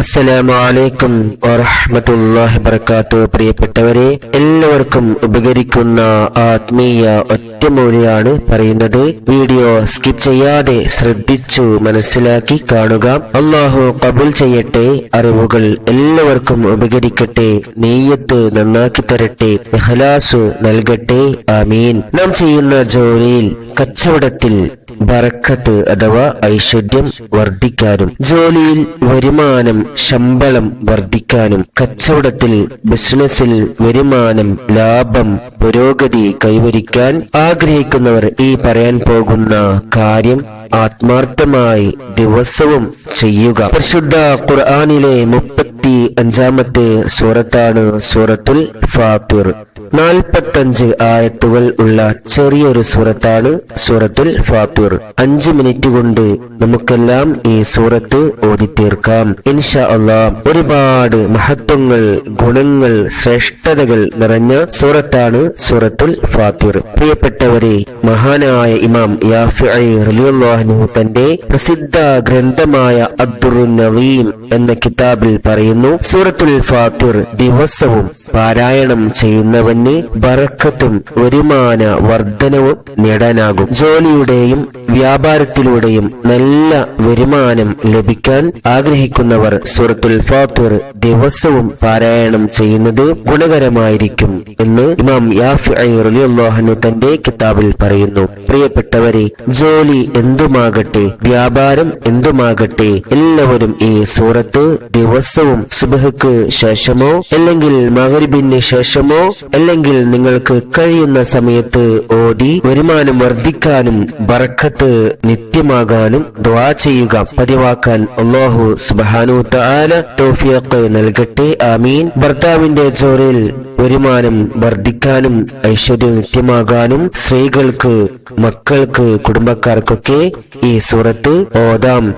അസ്സലാമു അലൈക്കും വറഹ്മത്തുള്ളാഹി വബറകാത്തു പ്രിയപ്പെട്ടവരെ എല്ലാവർക്കും ഉപകരിക്കുന്ന ആത്മീയ ഒറ്റമൂലിയാണ് പറയുന്നത്. വീഡിയോ സ്കിപ്പ് ചെയ്യാതെ ശ്രദ്ധിച്ചു മനസ്സിലാക്കി കാണുക. അള്ളാഹു കബുൽ ചെയ്യട്ടെ. അറിവുകൾ എല്ലാവർക്കും ഉപകരിക്കട്ടെ. നെയ്യത്ത് നന്നാക്കി തരട്ടെ. ഹലാസു നൽകട്ടെ. ആമീൻ. നാം ചെയ്യുന്ന ജോലിയിൽ കച്ചവടത്തിൽ ബറക്കത്ത് അഥവാ ഐശ്വര്യം വർദ്ധിക്കാനും ജോലിയിൽ വരുമാനം ശമ്പളം വർദ്ധിക്കാനും കച്ചവടത്തിൽ ബിസിനസ്സിൽ വരുമാനം ലാഭം പുരോഗതി കൈവരിക്കാൻ ആഗ്രഹിക്കുന്നവർ ഈ പറയാൻ പോകുന്ന കാര്യം ആത്മാർത്ഥമായി ദിവസവും ചെയ്യുക. പരിശുദ്ധ ഖുർആാനിലെ മുപ്പത്തി അഞ്ചാമത്തെ സൂറത്താണ് സൂറത്തുൽ ഫാത്തിർ. നാൽപ്പത്തഞ്ച് ആയത്തുകൾ ഉള്ള ചെറിയൊരു സൂറത്താണ് സൂറത്തുൽ ഫാത്തിർ അഞ്ച് മിനിറ്റ് കൊണ്ട് നമുക്കെല്ലാം ഈ സൂറത്ത് ഓതിത്തീർക്കാം ഇൻഷാ അള്ളാ ഒരുപാട് മഹത്വങ്ങൾ ഗുണങ്ങൾ ശ്രേഷ്ഠതകൾ നിറഞ്ഞ സൂറത്താണ് സൂറത്തുൽ ഫാത്തിർ പ്രിയപ്പെട്ടവരെ മഹാനായ ഇമാം യാഫിഅു തന്റെ പ്രസിദ്ധ ഗ്രന്ഥമായ അബ്ദുർ നവീം എന്ന കിതാബിൽ പറയുന്നു സൂറത്തുൽ ഫാത്തിർ ദിവസവും പാരായണം ചെയ്യുന്നവന് ബറക്കത്തും വരുമാന വർധനവും നേടാനാകും. ജോലിയുടെയും വ്യാപാരത്തിലൂടെയും നല്ല വരുമാനം ലഭിക്കാൻ ആഗ്രഹിക്കുന്നവർ സൂറത്തുൽ ഫാത്തിർ ദിവസവും പാരായണം ചെയ്യുന്നത് ഗുണകരമായിരിക്കും എന്ന് ഇമാം യാഫിഅു തന്റെ കിതാബിൽ പറയുന്നു. പ്രിയപ്പെട്ടവരെ ജോലി എന്തുമാകട്ടെ വ്യാപാരം എന്തുമാകട്ടെ എല്ലാവരും ഈ സൂറത്ത് ദിവസവും സുബഹക്ക് ശേഷമോ അല്ലെങ്കിൽ മകരിബിന് ശേഷമോ അല്ലെങ്കിൽ നിങ്ങൾക്ക് കഴിയുന്ന സമയത്ത് ഓതി വരുമാനം വർദ്ധിക്കാനും ബറക്കത്ത് നിത്യമാകാനും ദ്വാ ചെയ്യുക. പതിവാക്കാൻ അള്ളാഹു സുബാനു താല തോഫിയക്ക് നൽകട്ടെ. ആമീൻ. ഭർത്താവിന്റെ ജോലിയിൽ വരുമാനം വർദ്ധിക്കാനും ഐശ്വര്യം നിത്യമാകാനും സ്ത്രീകൾക്ക് മക്കൾക്ക് കുടുംബക്കാർക്കൊക്കെ ഈ സൂറത്ത് ഓതാം